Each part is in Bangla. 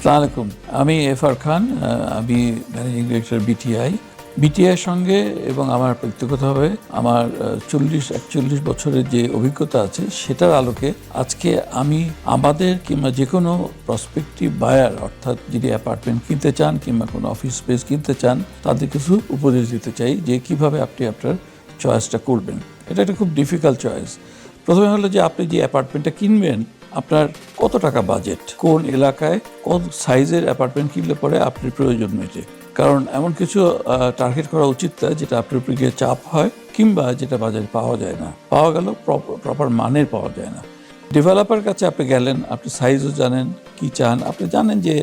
আসসালামু আলাইকুম। আমি এফআর খান আহ, আমি ম্যানেজিং ডিরেক্টর বিটিআই। বিটিআইয়ের সঙ্গে এবং আমার ব্যক্তিগতভাবে আমার চল্লিশ একচল্লিশ বছরের যে অভিজ্ঞতা আছে সেটার আলোকে আজকে আমি আমাদের কিংবা যে কোনো প্রসপেক্টিভ বায়ার অর্থাৎ যদি অ্যাপার্টমেন্ট কিনতে চান কিংবা কোনো অফিস স্পেস কিনতে চান তাদের কিছু উপদেশ দিতে চাই যে কীভাবে আপনি আপনার চয়েসটা করবেন। এটা একটা খুব ডিফিকাল্ট চয়েস প্রথমে হলো যে আপনি যে অ্যাপার্টমেন্টটা কিনবেন আপনার কত টাকা বাজেট? কোন এলাকায়? কোন সাইজের অ্যাপার্টমেন্ট? কিনলে পরে আপনার প্রয়োজন মেটে। কারণ এমন কিছু টার্গেট করা উচিত না যেটা আপনার উপরে গিয়ে চাপ হয় কিংবা যেটা বাজারে পাওয়া যায় না। পাওয়া গেল প্রপার মানের পাওয়া যায় না। ডেভেলপার কাছে আপনি গেলেন, আপনি সাইজও জানেন, কি চান? আপনি জানেন যে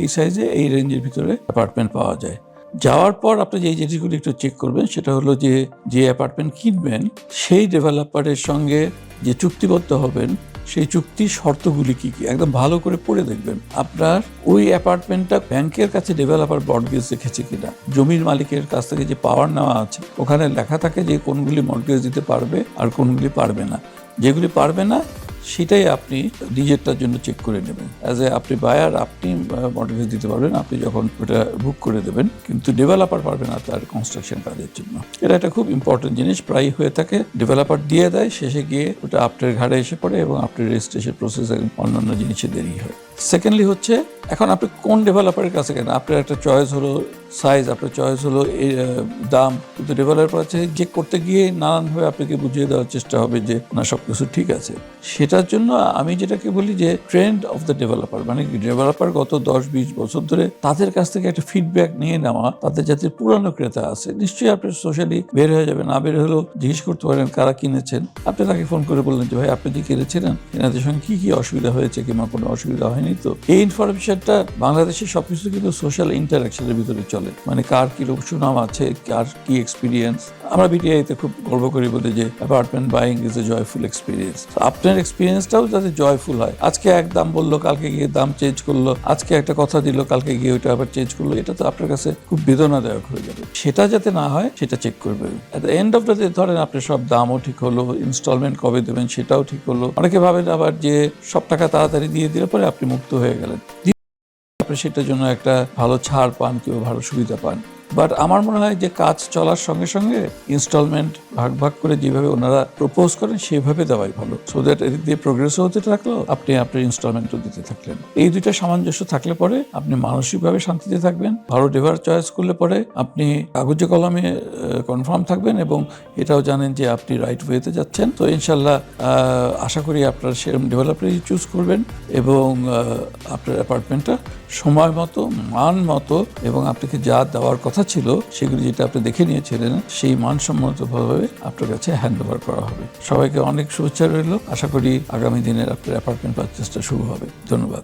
এই সাইজে এই রেঞ্জের ভিতরে অ্যাপার্টমেন্ট পাওয়া যায়। যাওয়ার পর আপনি যে জিনিসগুলো একটু চেক করবেন, সেটা হলো যে যে অ্যাপার্টমেন্ট কিনবেন, সেই ডেভেলপারের সঙ্গে যে চুক্তিবদ্ধ হবেন সেই চুক্তির শর্তগুলি কি কি? একদম ভালো করে পড়ে দেখবেন। আপনার ওই অ্যাপার্টমেন্টটা ব্যাংকের কাছে ডেভেলপার মর্গেজ রেখেছে কিনা? জমির মালিকের কাছ থেকে যে পাওয়ার নেওয়া আছে, ওখানে লেখা থাকে যে কোনগুলি মর্টগেজ দিতে পারবে আর কোনগুলি পারবে না। যেগুলি পারবে না সেটাই আপনি নিজেরটার জন্য চেক করে নেবেন। অ্যাজ এ আপনি বায়ার আপনি মর্টগেজ দিতে পারবেন। আপনি যখন ওটা বুক করে দেবেন, কিন্তু ডেভেলপার পারবেন না তার কনস্ট্রাকশন কাজের জন্য। এটা একটা খুব ইম্পর্টেন্ট জিনিস প্রায় হয়ে থাকে। ডেভেলপার দিয়ে দেয়, শেষে গিয়ে ওটা আপনার ঘাড়ে এসে পড়ে এবং আপনার রেজিস্ট্রেশন প্রসেস এবং অন্যান্য জিনিসে দেরি হয়। সেকেন্ডলি হচ্ছে, এখন আপনি কোন ডেভেলপারের কাছে কেন আপনার একটা চয়েস হলো সাইজ আপনার চয়েস হলো দাম। কিন্তু ডেভেলপার আছে যে করতে গিয়ে নানানভাবে আপনাকে বুঝিয়ে দেওয়ার চেষ্টা হবে যে, না সব কিছু ঠিক আছে। সেটার জন্য আমি যেটাকে বলি যে ট্রেন্ড অফ দ্য ডেভেলপার মানে ডেভেলপার গত দশ, বিশ বছর ধরে তাদের কাছ থেকে একটা ফিডব্যাক নিয়ে নেওয়া, তাদের যাতে পুরানো ক্রেতা আছে নিশ্চয়ই আপনি সোশ্যালি বের হয়ে যাবে না বের হলেও জিজ্ঞেস করতে পারেন কারা কিনেছেন। আপনি তাকে ফোন করে বললেন যে, ভাই, আপনি যে কিনেছিলেন? এনাদের সঙ্গে কি কি অসুবিধা হয়েছে কিংবা কোনো অসুবিধা হয়নি? তো? এই ইনফরমেশনটা বাংলাদেশের সবকিছু কিন্তু সোশ্যাল ইন্টারাকশনের ভিতরে চলে। মানে কার কি সুনাম আছে, কার কি এক্সপিরিয়েন্স আমরা বিটিআইতে খুব গর্ব করি বলে যে apartment buying is a joyful experience আপনার এক্সপিরিয়েন্সটাও যাতে জয়ফুল হয়। আজকে এক দাম বলল, কালকে গিয়ে দাম চেঞ্জ করল, আজকে একটা কথা দিল, কালকে গিয়ে ওইটা আবার চেঞ্জ করল, এটা তো আপনার কাছে খুব বেদনাদায়ক হয়ে যাবে। সেটা যাতে না হয়, সেটা চেক করবে। At the end of the day ধরেন আপনার সব দামও ঠিক হলো ইনস্টলমেন্ট কবে দেবেন সেটাও ঠিক হলো। অনেকে ভাবেন আবার যে সব টাকা তাড়াতাড়ি দিয়ে দিলে পরে আপনি মুক্ত হয়ে গেলেন। আপনি সেটার জন্য একটা ভালো ছাড় পান কেউ ভালো সুবিধা পান। বাট আমার মনে হয় যে কাজ চলার সঙ্গে সঙ্গে ইনস্টলমেন্ট ভাগ ভাগ করে যেভাবে ওনারা প্রপোজ করেন, সেভাবে দেওয়াই ভালো। সো দ্যাট এদিক দিয়ে প্রোগ্রেসও হতে থাকল, আপনি আপনার ইনস্টলমেন্টও দিতে থাকলেন। এই দুইটা সামঞ্জস্য থাকলে পরে আপনি মানসিকভাবে শান্তিতে থাকবেন। ভালো ডেভার চয়েস করলে পরে আপনি কাগজে কলমে কনফার্ম থাকবেন এবং এটাও জানেন যে আপনি রাইট ওয়েতে যাচ্ছেন। তো ইনশাল্লাহ আশা করি আপনার সেরকম ডেভেলপারই চুজ করবেন এবং আপনার অ্যাপার্টমেন্টটা সময় মতো, মান মতো এবং আপনাকে যা দেওয়ার কথা ছিল, সেগুলি যেটা আপনি দেখে নিয়েছিলেন, সেই মানসম্মতভাবে আপনার কাছে হ্যান্ড ওভার করা হবে। সবাইকে অনেক শুভেচ্ছা রইল। আশা করি আগামী দিনের আপনার অ্যাপার্টমেন্ট পারচেসটা শুরু হবে। ধন্যবাদ।